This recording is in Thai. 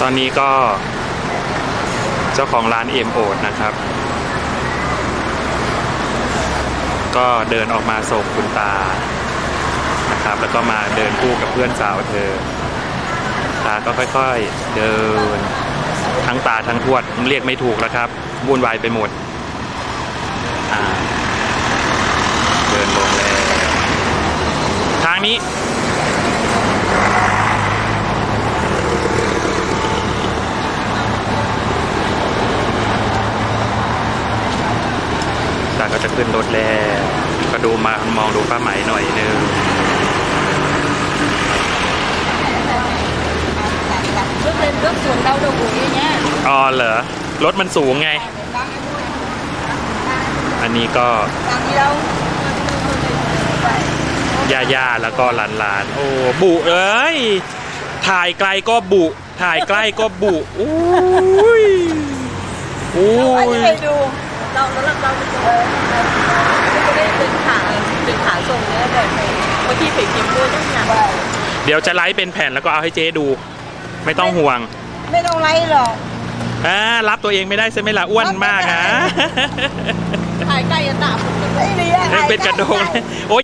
ตอนนี้ก็เจ้าของร้านเอ็มโอดนะครับ ก็เดินออกมาส่งคุณตานะครับ แล้วก็มาเดินคู่กับเพื่อนสาวเธอ ตาก็ค่อยๆเดิน ทั้งตาทั้งทวดเรียกไม่ถูกแล้วครับวุ่นวายไปหมดเดินลงแล้วทางนี้ ก็จะขึ้นรถแล้ว ก็ดูมามองดูป้าไหมหน่อยนึง bước lên bước xuống đau đầu gối nhá อ๋อเหรอ รถมันสูงไง อันนี้ก็ làm đi đâu ย่าย่าแล้วก็หลานหลานๆโอ้บุเอ้ย ถ่ายไกลก็บุ ถ่ายใกล้ก็บุอุ้ยอุ้ anh ย đi đu đau nó làm đau cái cái đây đừng thả đừng thả sùng nữa để phải có khi phải kiếm mua nhá nhà เดี๋ยวจะไลฟ์เป็นแผ่นแล้วก็เอาให้เจ๊ดู ไม่ต้องห่วง ไม่ต้องไล่หรอกอ่ารับตัวเองไม่ได้ใช่ไหมล่ะอ้วนมากฮะถ่ายไก่จะตาผมไม่ดีอะเป็นกระโดงโอ๊ย